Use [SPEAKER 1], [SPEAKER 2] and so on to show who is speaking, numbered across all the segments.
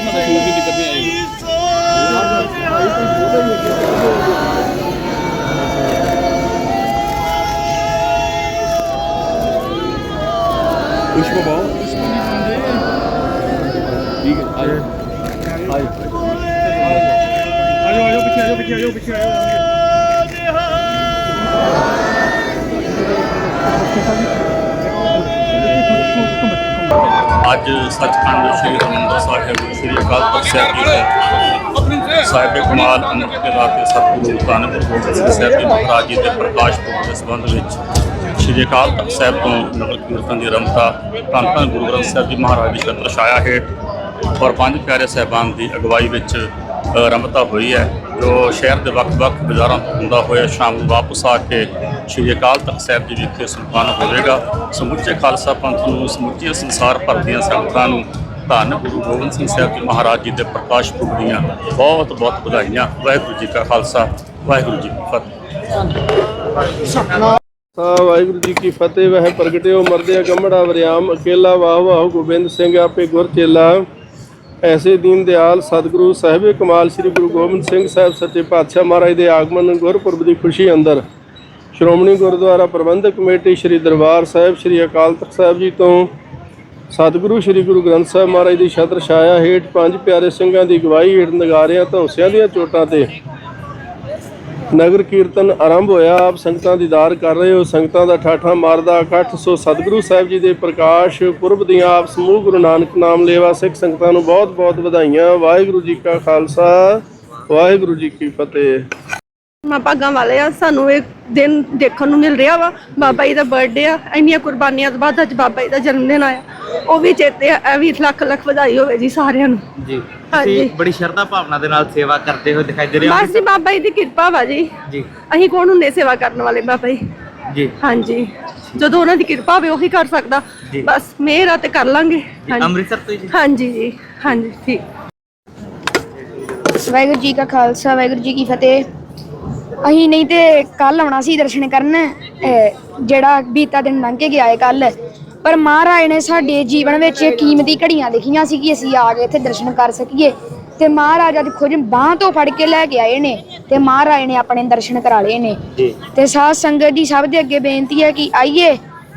[SPEAKER 1] इसमें दूर की दिक्कत नहीं
[SPEAKER 2] आएगी कुछ को पाओ ठीक है आइए आइए आइए आइए पीछे आइए पीछे आइए पीछे आइए ਅੱਜ ਸੱਚਖੰਡ ਸ੍ਰੀ ਹਰਿਮੰਦਰ ਸਾਹਿਬ ਸ੍ਰੀ ਅਕਾਲ ਤਖਤ ਸਾਹਿਬ ਜੀ ਦੇ ਸਾਹਿਬ ਕਮਾਲ ਅੰਮ੍ਰਿਤ ਦੇ ਰਾਤੇ ਸਤਿਗੁਰੂ ਧੰਨ ਗੁਰੂ ਗੋਬਿੰਦ ਸਿੰਘ ਸਾਹਿਬ ਜੀ ਮਹਾਰਾਜ ਜੀ ਦੇ ਪ੍ਰਕਾਸ਼ ਪੁਰਬ ਦੇ ਸੰਬੰਧ ਵਿੱਚ ਸ੍ਰੀ ਅਕਾਲ ਤਖਤ ਸਾਹਿਬ ਤੋਂ ਨਗਰ ਕੀਰਤਨ ਦੀ ਆਰੰਭਤਾ ਧੰਨ ਧੰਨ ਗੁਰੂ ਗ੍ਰੰਥ ਸਾਹਿਬ ਜੀ ਮਹਾਰਾਜ ਦੀ ਛਤਰ ਛਾਇਆ ਹੇਠ ਔਰ ਪੰਜ ਪਿਆਰੇ ਸਾਹਿਬਾਨ ਦੀ ਅਗਵਾਈ ਵਿੱਚ ਆਰੰਭਤਾ ਹੋਈ ਹੈ, ਜੋ ਸ਼ਹਿਰ ਦੇ ਵੱਖ-ਵੱਖ ਬਾਜ਼ਾਰਾਂ ਤੋਂ ਹੁੰਦਾ ਹੋਇਆ ਸ਼ਾਮ ਨੂੰ ਵਾਪਸ ਆ ਕੇ ਸ੍ਰੀ ਅਕਾਲ ਤਖਤ ਸਾਹਿਬ ਜੀ ਵਿਖੇ ਸੰਪੰਨ ਹੋਵੇਗਾ। ਸਮੁੱਚੇ ਖਾਲਸਾ ਪੰਥ ਨੂੰ, ਸਮੁੱਚੇ ਸੰਸਾਰ ਭਰ ਦੀਆਂ ਸੰਗਤਾਂ ਨੂੰ ਧੰਨ ਗੁਰੂ ਗੋਬਿੰਦ ਸਿੰਘ ਸਾਹਿਬ ਜੀ ਮਹਾਰਾਜ ਜੀ ਦੇ ਪ੍ਰਕਾਸ਼ ਪੁਰਬ ਦੀਆਂ ਬਹੁਤ ਬਹੁਤ ਵਧਾਈਆਂ। ਵਾਹਿਗੁਰੂ ਜੀ ਕਾ ਖਾਲਸਾ, ਵਾਹਿਗੁਰੂ ਜੀ ਕੀ ਫਤਿਹ।
[SPEAKER 3] ਸਾ ਵਾਹਿਗੁਰੂ ਜੀ ਕੀ ਫਤਿਹ। ਵਹਿ ਪ੍ਰਗਟਿਓ ਮਰਦਿਆ ਗੰਮੜਾ ਵਰਿਆਮ। ਅਕੇਲਾ ਵਾਹ ਵਾਹ ਗੋਬਿੰਦ ਸਿੰਘ ਆਪੇ ਗੁਰ ਚੇਲਾ। ਐਸੇ ਦੀਨ ਦਿਆਲ ਸਤਿਗੁਰੂ ਸਾਹਿਬੇ ਕਮਾਲ। ਸ੍ਰੀ ਗੁਰੂ ਗੋਬਿੰਦ ਸਿੰਘ ਸਾਹਿਬ ਸੱਚੇ ਪਾਤਸ਼ਾਹ ਮਹਾਰਾਜ ਦੇ ਆਗਮਨ, ਗੁਰਪੁਰਬ ਦੀ ਖੁਸ਼ੀ ਅੰਦਰ। ਸ਼੍ਰੋਮਣੀ ਗੁਰਦੁਆਰਾ ਪ੍ਰਬੰਧਕ ਕਮੇਟੀ ਸ੍ਰੀ ਦਰਬਾਰ ਸਾਹਿਬ, ਸ੍ਰੀ ਅਕਾਲ ਤਖਤ ਸਾਹਿਬ ਜੀ ਤੋਂ ਸਤਿਗੁਰੂ ਸ੍ਰੀ ਗੁਰੂ ਗ੍ਰੰਥ ਸਾਹਿਬ ਮਹਾਰਾਜ ਦੀ ਛਤਰ ਛਾਇਆ ਹੇਠ ਪੰਜ ਪਿਆਰੇ ਸਿੰਘਾਂ ਦੀ ਗਵਾਹੀ ਹੇਠ ਨਗਾਰਿਆਂ, ਧੌਂਸਿਆਂ ਦੀਆਂ ਚੋਟਾਂ ਤੇ ਨਗਰ ਕੀਰਤਨ ਆਰੰਭ ਹੋਇਆ। ਆਪ ਸੰਗਤਾਂ ਦੀਦਾਰ ਕਰ ਰਹੇ ਹੋ। ਸੰਗਤਾਂ ਦਾ ਠਾਠਾ ਮਾਰਦਾ ਇਕੱਠ। ਸੋ ਸਤਿਗੁਰੂ ਸਾਹਿਬ ਜੀ ਦੇ ਪ੍ਰਕਾਸ਼ ਪੁਰਬ ਦੀਆਂ ਆਪ ਸਮੂਹ ਗੁਰੂ ਨਾਨਕ ਨਾਮ ਲੇਵਾ ਸਿੱਖ ਸੰਗਤਾਂ ਨੂੰ ਬਹੁਤ ਬਹੁਤ ਵਧਾਈਆਂ। ਵਾਹਿਗੁਰੂ ਜੀ ਕਾ ਖਾਲਸਾ, ਵਾਹਿਗੁਰੂ ਜੀ ਕੀ ਫਤਿਹ।
[SPEAKER 4] ਮਾ ਭਾਗਾਂ ਵਾਲੇ ਆ ਸਾਨੂੰ ਇਹ ਦਿਨ ਦੇਖਣ ਨੂੰ ਮਿਲ ਰਿਹਾ ਵਾ। ਬਾਬਾ ਜੀ ਦਾ ਬਰਥਡੇ ਆ ਇੰਨੀਆਂ ਕੁਰਬਾਨੀਆਂ ਤੋਂ ਬਾਅਦ ਅੱਜ ਬਾਬਾ ਜੀ ਦਾ ਜਨਮ ਦਿਨ ਆਇਆ। ਉਹ ਵੀ ਚੇਤੇ ਆ ਇਹ ਵੀ ਲੱਖ ਲੱਖ ਵਧਾਈ ਹੋਵੇ ਜੀ ਸਾਰਿਆਂ ਨੂੰ।
[SPEAKER 5] ਜੀ
[SPEAKER 4] ਹਾਂਜੀ।
[SPEAKER 5] ਤੁਸੀਂ ਬੜੀ ਸ਼ਰਧਾ ਭਾਵਨਾ ਦੇ ਨਾਲ ਸੇਵਾ ਕਰਦੇ ਹੋਏ ਦਿਖਾਈ ਦੇ ਰਹੇ ਹੋ।
[SPEAKER 4] ਬਸ ਜੀ ਬਾਬਾ ਜੀ ਦੀ ਕਿਰਪਾ ਵਾ ਜੀ।
[SPEAKER 5] ਜੀ।
[SPEAKER 4] ਅਸੀਂ ਕੌਣ ਹੁੰਦੇ ਸੇਵਾ ਕਰਨ ਵਾਲੇ ਬਾਬਾ ਜੀ?
[SPEAKER 5] ਜੀ।
[SPEAKER 4] ਹਾਂਜੀ। ਜਦੋਂ ਉਹਨਾਂ ਦੀ ਕਿਰਪਾ ਹੋਵੇ ਉਹੀ ਕਰ ਸਕਦਾ।
[SPEAKER 5] ਜੀ।
[SPEAKER 4] ਬਸ ਮਿਹਰ ਆ ਤੇ ਕਰ ਲਾਂਗੇ।
[SPEAKER 5] ਜੀ
[SPEAKER 4] ਹਾਂਜੀ।
[SPEAKER 5] ਅੰਮ੍ਰਿਤਸਰ ਤੋਂ ਹੀ ਜੀ।
[SPEAKER 4] ਹਾਂਜੀ ਜੀ ਹਾਂਜੀ ਠੀਕ।
[SPEAKER 6] ਵਾਹਿਗੁਰੂ ਜੀ ਕਾ ਖਾਲਸਾ ਵਾਹਿਗੁਰੂ ਜੀ ਕੀ ਫਤਿਹ। ਅਸੀਂ ਨਹੀਂ ਤੇ ਕੱਲ ਆਉਣਾ ਸੀ ਦਰਸ਼ਨ ਕਰਨ ਅਹ ਜਿਹੜਾ ਬੀਤਾ ਦਿਨ ਲੰਘ ਕੇ ਗਿਆ ਹੈ ਕੱਲ ਪਰ ਮਹਾਰਾਜ ਨੇ ਸਾਡੇ ਜੀਵਨ ਵਿੱਚ ਕੀਮਤੀ ਘੜੀਆਂ ਦੇਖੀਆਂ ਸੀ ਕਿ ਅਸੀਂ ਆ ਕੇ ਇੱਥੇ ਦਰਸ਼ਨ ਕਰ ਸਕੀਏ। ਤੇ ਮਹਾਰਾਜ ਅੱਜ ਖੁਦ ਬਾਹ ਤੋਂ ਫੜ ਕੇ ਲੈ ਕੇ ਆਏ ਨੇ ਤੇ ਮਹਾਰਾਜ ਨੇ ਆਪਣੇ ਦਰਸ਼ਨ ਕਰਾ ਲਏ ਨੇ।
[SPEAKER 5] ਜੀ।
[SPEAKER 6] ਤੇ ਸਾਧ ਸੰਗਤ ਜੀ ਸਭ ਦੇ ਅੱਗੇ ਬੇਨਤੀ ਹੈ ਕਿ ਆਈਏ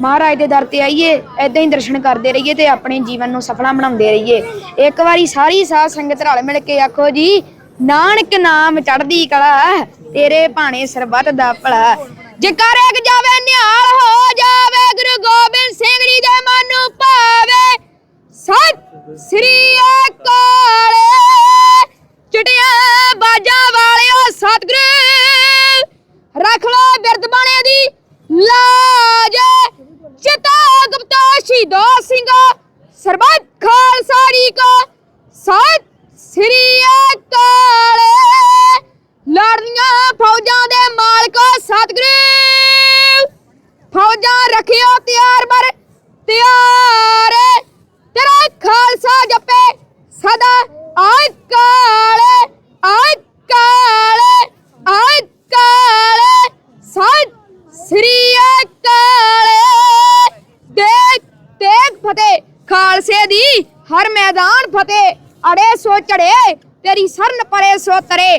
[SPEAKER 6] ਮਹਾਰਾਜ ਦੇ ਦਰ ਤੇ ਆਈਏ ਐਦਾਂ ਹੀ ਦਰਸ਼ਨ ਕਰਦੇ ਰਹੀਏ ਤੇ ਆਪਣੇ ਜੀਵਨ ਨੂੰ ਸਫਲਾ ਬਣਾਉਂਦੇ ਰਹੀਏ। ਇੱਕ ਵਾਰੀ ਸਾਰੀ ਸਾਧ ਸੰਗਤ ਰਲ ਮਿਲ ਕੇ ਆਖੋ ਜੀ ਨਾਨਕ ਨਾਮ ਚੜਦੀ ਕਲਾ, ਤੇਰੇ ਭਾਣੇ ਸਰਬੱਤ ਦਾ ਭਲਾ। ਜੇਕਰ ਇੱਕ ਜਾਵੇ, ਨਿਹਾਲ ਹੋ ਜਾਵੇ, ਗੁਰੂ ਗੋਬਿੰਦ ਸਿੰਘ ਜੀ ਦੇ ਮਨ ਨੂੰ ਭਾਵੇ, ਸਤਿ ਸ੍ਰੀ ਅਕਾਲ। ਚਟਿਆ ਬਾਜਾਂ ਵਾਲਿਓ, ਸਤਿਗੁਰੂ, ਰੱਖ ਲੋ ਬਿਰਦ ਬਾਣੇ ਦੀ ਲਾਜ। ਚਿਤਾ ਗੁਪਤਾ ਸ਼ਹੀਦੋ ਸਿੰਘ, ਸਰਬੱਤ ਖਾਲਸਾ ਜੀ ਕੋ, ਸਤਿ ਸ੍ਰੀ ਫੌਜਾਂ ਤਿਆਰ ਬਰ, ਤਿਆਰ ਤੇਰਾ ਖਾਲਸਾ ਜਪੇ, ਸਦਾ ਆਇ ਕਾਲੇ ਆਇ ਕਾਲੇ ਆਇ ਕਾਲੇ ਸਤਿ ਸ੍ਰੀ ਅਕਾਲ ਦੇਖ ਦੇਖ ਫਤਿਹ, ਖਾਲਸੇ ਦੀ ਹਰ ਮੈਦਾਨ ਫਤਿਹ। ਅੜੇ ਸੋ ਚੜੇ, ਤੇਰੀ ਸਰਨ ਪਰੇ ਸੋ ਤਰੇ।